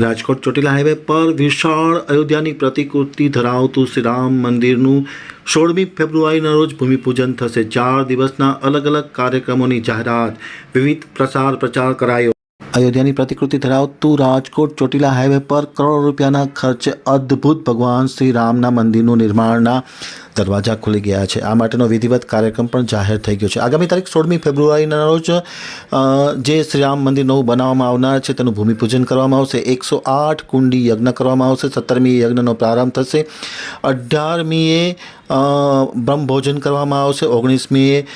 Rajkot Chotila highway પર વિશાળ અયોધ્યાની પ્રતિકૃતિ ધરાવતું શ્રીરામ મંદિરનું સોળમી ફેબ્રુઆરીના રોજ ભૂમિપૂજન થશે. ચાર દિવસના અલગ અલગ કાર્યક્રમોની જાહેરાત. વિવિધ પ્રસાર પ્રચાર કરાયો. અયોધ્યાની પ્રતિકૃતિ ધરાવતું રાજકોટ ચોટીલા હાઈવે પર કરોડો રૂપિયાના ખર્ચે અદ્ભુત ભગવાન શ્રી રામના મંદિરનું નિર્માણના દરવાજા ખુલી ગયા છે. આ માટેનો વિધિવત કાર્યક્રમ પણ જાહેર થઈ ગયો છે. આગામી તારીખ સોળમી ફેબ્રુઆરીના રોજ જે શ્રી રામ મંદિર નવું બનાવવામાં આવનાર છે તેનું ભૂમિપૂજન કરવામાં આવશે. એકસો આઠ કુંડી યજ્ઞ કરવામાં આવશે. સત્તરમી યજ્ઞનો પ્રારંભ થશે. અઢારમીએ બ્રહ્મભોજન કરવામાં આવશે. ઓગણીસમીએ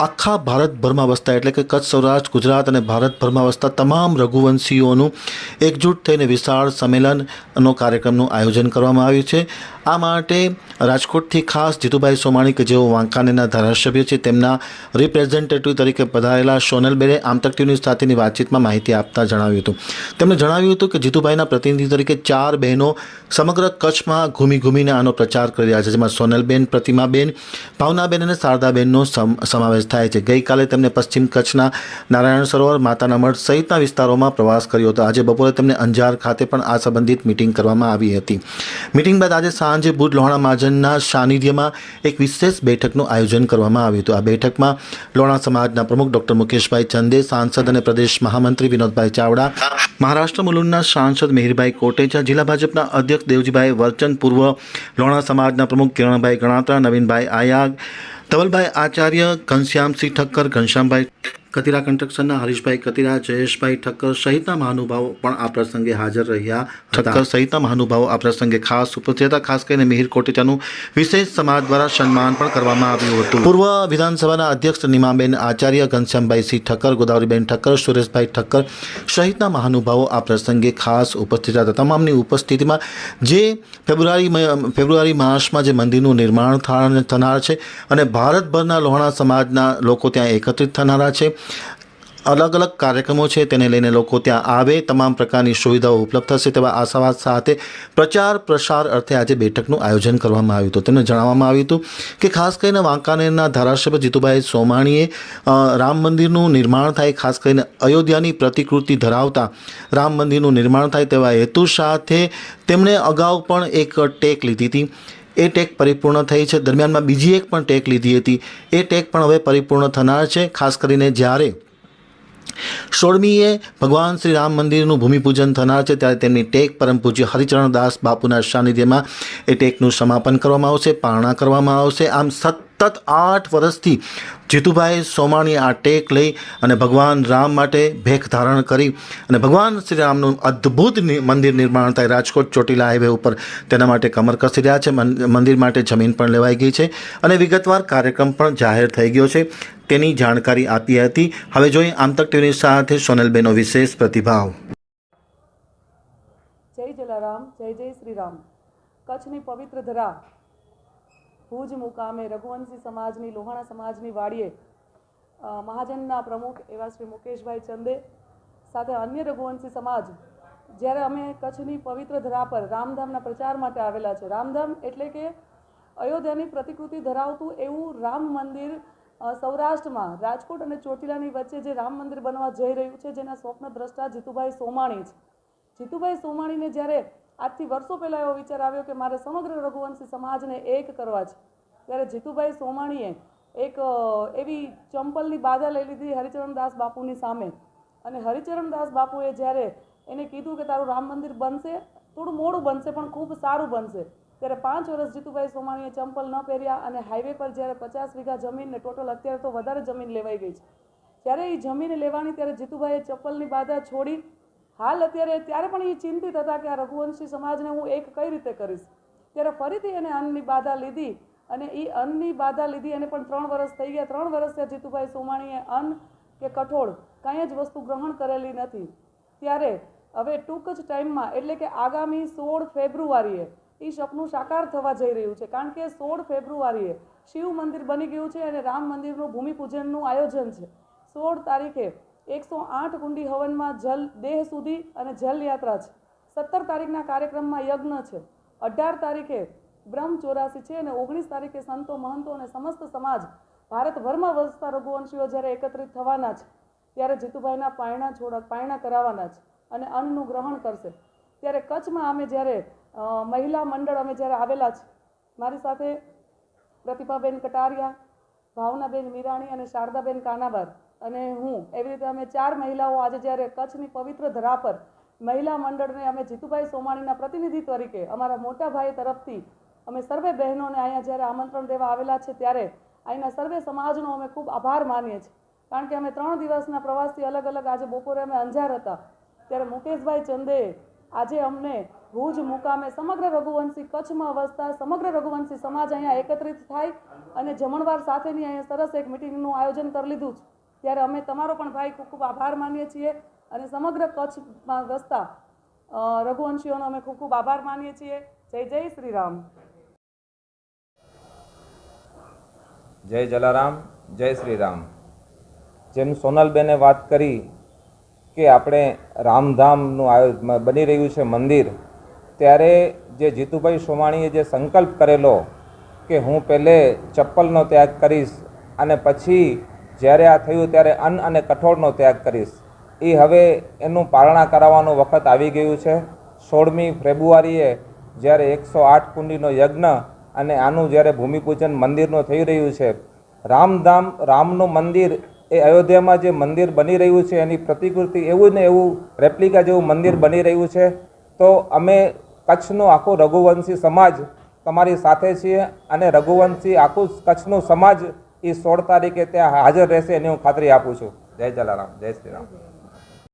આખા ભારતભરમાં વસતા એટલે કે કચ્છ સૌરાષ્ટ્ર, ગુજરાત અને ભારતભરમાં વસતા તમામ રઘુવંશીઓનું એકજૂટ થઈને વિશાળ સંમેલનનો કાર્યક્રમનું આયોજન કરવામાં આવ્યું છે. આ માટે રાજકોટથી ખાસ જીતુભાઈ સોમાણી કે જેઓ વાંકાનેરના ધારાસભ્ય છે, તેમના રિપ્રેઝેન્ટેટિવ તરીકે પધારેલા સોનલબેને આમતક ટીવી ન્યૂઝ સાથેની વાતચીતમાં માહિતી આપતા જણાવ્યું હતું. તેમણે જણાવ્યું હતું કે જીતુભાઈના પ્રતિનિધિ તરીકે ચાર બહેનો સમગ્ર કચ્છમાં ઘૂમી ઘૂમીને આનો પ્રચાર કરી રહ્યા છે, જેમાં સોનલબેન, પ્રતિમાબેન, ભાવનાબેન અને શારદાબેનનો સમ- સમાવેશ થાય છે. ગઈકાલે તેમને પશ્ચિમ કચ્છના નારાયણ સરોવર, માતાના મઠ સહિતના વિસ્તારોમાં પ્રવાસ કર્યો હતો. આજે બપોરે તેમને અંજાર ખાતે પણ આ સંબંધિત મિટિંગ કરવામાં આવી હતી. મિટિંગ બાદ આજે સાંજે ભુજ લોહાણા મહાજનના સાનિધ્યમાં એક વિશેષ બેઠકનું આયોજન કરવામાં આવ્યું હતું. આ બેઠકમાં લોણા સમાજના પ્રમુખ ડોક્ટર મુકેશભાઈ ચંદે, સાંસદ અને પ્રદેશ મહામંત્રી વિનોદભાઈ ચાવડા, મહારાષ્ટ્ર મુલુંડના સાંસદ મિહિરભાઈ કોટેચા, જિલ્લા ભાજપના અધ્યક્ષ દેવજીભાઈ વર્ચન, પૂર્વ લોણા સમાજના પ્રમુખ કિરણભાઈ ગણાત્રા, નવીનભાઈ આયાગ ધવલભાઈ આચાર્ય ઘનશ્યામસિંહ ઠક્કર ઘનશ્યામભાઈ કતિરા કન્સ્ટ્રક્શનના હરીશભાઈ કતિરા જયેશભાઈ ઠક્કર સહિતના મહાનુભાવો પણ આ પ્રસંગે હાજર રહ્યા ઠક્કર સહિતના મહાનુભાવો આ પ્રસંગે ખાસ ઉપસ્થિત હતા ખાસ કરીને મિહિર કોટેચાનું વિશેષ સમાજ દ્વારા સન્માન પણ કરવામાં આવ્યું હતું. પૂર્વ વિધાનસભાના અધ્યક્ષ નિમાબેન આચાર્ય ઘનશ્યામભાઈ સિંહ ઠક્કર ગોદાવરીબેન ઠક્કર સુરેશભાઈ ઠક્કર સહિતના મહાનુભાવો આ પ્રસંગે ખાસ ઉપસ્થિત હતા. તમામની ઉપસ્થિતિમાં જે ફેબ્રુઆરી ફેબ્રુઆરી માસમાં જે મંદિરનું નિર્માણ થનાર છે અને ભારતભરના લોહાણા સમાજના લોકો ત્યાં એકત્રિત થનારા છે. અલગ અલગ કાર્યક્રમો છે, તેને લઈને લોકો ત્યાં આવે, તમામ પ્રકારની સુવિધાઓ ઉપલબ્ધ થશે તેવા આશાવાદ સાથે પ્રચાર પ્રસાર અર્થે આજે બેઠકનું આયોજન કરવામાં આવ્યું હતું. તેમને જણાવવામાં આવ્યું હતું કે ખાસ કરીને વાંકાનેરના ધારાસભ્ય જીતુભાઈ સોમાણીએ રામ મંદિરનું નિર્માણ થાય, ખાસ કરીને અયોધ્યાની પ્રતિકૃતિ ધરાવતા રામ મંદિરનું નિર્માણ થાય તેવા હેતુ સાથે તેમણે અગાઉ પણ એક ટેક લીધી હતી. એ ટેક પરિપૂર્ણ થઈ છે. દરમિયાનમાં બીજી એક પણ ટેક લીધી હતી. એ ટેક પણ હવે પરિપૂર્ણ થનાર છે, ખાસ કરીને જ્યારે સોળમીએ ભગવાન શ્રી રામ મંદિરનું ભૂમિપૂજન થનાર છે, ત્યારે તેમની ટેક પરમ પૂજ્ય હરિચરણ દાસ બાપુના સાનિધ્યમાં એ ટેકનું સમાપન કરવામાં આવશે, પારણા કરવામાં આવશે. આમ સતત આઠ વર્ષથી જીતુભાઈ સોમાણી આ ટેક લઈ અને ભગવાન રામ માટે ભેખ ધારણ કરી અને ભગવાન શ્રી રામનું અદ્ભુત મંદિર નિર્માણ થાય. રાજકોટ ચોટીલા હાઈવે ઉપર તેના માટે કમર કસી રહ્યા છે. મંદિર માટે જમીન પણ લેવાઈ ગઈ છે અને વિગતવાર કાર્યક્રમ પણ જાહેર થઈ ગયો છે. તેની જાણકારી આપી હતી. હવે જોઈએ આમતક ટીવીની સાથે સોનલબેનો વિશેષ પ્રતિભાવ. જય જલારામ, જય જય શ્રી રામ. કચ્છની પવિત્ર ધરા ભુજ મુકામે રઘુવંશી સમાજની, લોહાણા સમાજની વાડીએ મહાજનના પ્રમુખ એવા શ્રી મુકેશભાઈ ચંદે સાથે અન્ય રઘુવંશી સમાજ, જ્યારે અમે કચ્છની પવિત્ર ધરા પર રામધામના પ્રચાર માટે આવેલા છે. રામધામ એટલે કે અયોધ્યાની પ્રતિકૃતિ ધરાવતું એવું રામ મંદિર સૌરાષ્ટ્રમાં, રાજકોટ અને ચોટીલાની વચ્ચે જે રામ મંદિર બનવા જઈ રહ્યું છે, જેના સ્વપ્ન દ્રષ્ટા જીતુભાઈ સોમાણી છે. જીતુભાઈ સોમાણીને જ્યારે આજથી વર્ષો પહેલાં એવો વિચાર આવ્યો કે મારે સમગ્ર રઘુવંશી સમાજને એક કરવા છે. ત્યારે જીતુભાઈ સોમાણીએ એક એવી ચંપલની બાધા લઈ લીધી હરિચરણદાસ બાપુની સામે. અને હરિચરણદાસ બાપુએ જ્યારે એને કીધું કે તારું રામ મંદિર બનશે, થોડું મોડું બનશે, પણ ખૂબ સારું બનશે. ત્યારે પાંચ વર્ષ જીતુભાઈ સોમાણીએ ચંપલ ન પહેર્યા અને હાઈવે પર જ્યારે પચાસ વીઘા જમીનને ટોટલ અત્યારે તો વધારે જમીન લેવાઈ ગઈ છે. જ્યારે એ જમીન લેવાની, ત્યારે જીતુભાઈએ ચંપલની બાધા છોડી હાલ અત્યારે ત્યારે પણ એ ચિંતિત હતા કે આ રઘુવંશી સમાજને હું એક કઈ રીતે કરીશ? ત્યારે ફરીથી એને અન્નની બાધા લીધી અને એ અન્નની બાધા લીધી એને પણ ત્રણ વર્ષ થઈ ગયા. ત્રણ વર્ષ થયા જીતુભાઈ સોમાણીએ અન્ન કે કઠોળ કાંઈ જ વસ્તુ ગ્રહણ કરેલી નથી. ત્યારે હવે ટૂંક જ ટાઈમમાં, એટલે કે આગામી સોળ ફેબ્રુઆરીએ એ સપનું સાકાર થવા જઈ રહ્યું છે. કારણ કે સોળ ફેબ્રુઆરીએ શિવ મંદિર બની ગયું છે અને રામ મંદિરનું ભૂમિપૂજનનું આયોજન છે. સોળ તારીખે એકસો આઠ કુંડી હવનમાં જલ દેહ સુધી અને જલ યાત્રા છે. સત્તર તારીખના કાર્યક્રમમાં યજ્ઞ છે. અઢાર તારીખે બ્રહ્મ ચોરાસી છે અને ઓગણીસ તારીખે સંતો, મહંતો અને સમસ્ત સમાજ ભારતભરમાં વસતા રઘુવંશીઓ જ્યારે એકત્રિત થવાના છે, ત્યારે જીતુભાઈના પાયણા છોડ, પાયણા કરાવવાના છે અને અન્નનું ગ્રહણ કરશે. ત્યારે કચ્છમાં અમે જ્યારે મહિલા મંડળ અમે જ્યારે આવેલા છે, મારી સાથે પ્રતિભાબેન કટારિયા, ભાવનાબેન મીરાણી અને શારદાબેન કાનાબર અને હું એવી રીતે અમે ચાર મહિલાઓ આજે જ્યારે કચ્છની પવિત્ર ધરા પર મહિલા મંડળને અમે જીતુભાઈ સોમાણીના પ્રતિનિધિ તરીકે અમારા મોટા ભાઈ તરફથી અમે સર્વે બહેનોને અહીંયા જ્યારે આમંત્રણ દેવા આવેલા છે ત્યારે અહીંના સર્વે સમાજનો અમે ખૂબ આભાર માનીએ છીએ. કારણ કે અમે ત્રણ દિવસના પ્રવાસથી અલગ અલગ આજે બપોરે અમે અંજાર હતા. ત્યારે મુકેશભાઈ ચંદે આજે અમને ભુજ મુકામે સમગ્ર રઘુવંશી કચ્છમાં વસતા સમગ્ર રઘુવંશી સમાજ અહીંયા એકત્રિત થાય અને જમણવાર સાથેની અહીંયા સરસ એક મિટિંગનું આયોજન કરી લીધું છે. ત્યારે અમે તમારો પણ ભાઈ ખૂબ ખૂબ આભાર માનીએ છીએ અને સમગ્ર કચ્છમાં વસતા રઘુવંશીઓનો અમે ખૂબ ખૂબ આભાર માનીએ છીએ. જય જય શ્રી રામ જય જલારામ, જય શ્રી રામ જેમ સોનલબેને વાત કરી કે આપણે રામધામનું આયોજન બની રહ્યું છે મંદિર, ત્યારે જે જીતુભાઈ સોમાણીએ જે સંકલ્પ કરેલો કે હું પહેલે ચપ્પલનો ત્યાગ કરીશ અને પછી જ્યારે આ થયું ત્યારે અન્ન અને કઠોળનો ત્યાગ કરીશ. એ હવે એનું પારણા કરાવવાનો વખત આવી ગયું છે. સોળમી ફેબ્રુઆરીએ જ્યારે એકસો આઠ કુંડીનો યજ્ઞ અને આનું જ્યારે ભૂમિપૂજન મંદિરનું થઈ રહ્યું છે, રામધામ, રામનું મંદિર એ અયોધ્યામાં જે મંદિર બની રહ્યું છે, એની પ્રતિકૃતિ એવું ને એવું રેપ્લિકા જેવું મંદિર બની રહ્યું છે. તો અમે કચ્છનો આખો રઘુવંશી સમાજ તમારી સાથે છીએ અને રઘુવંશી આખું કચ્છનું સમાજ એ સોળ તારીખે ત્યાં હાજર રહેશે એની હું ખાતરી આપું છું. જય જલારામ, જય શ્રી રામ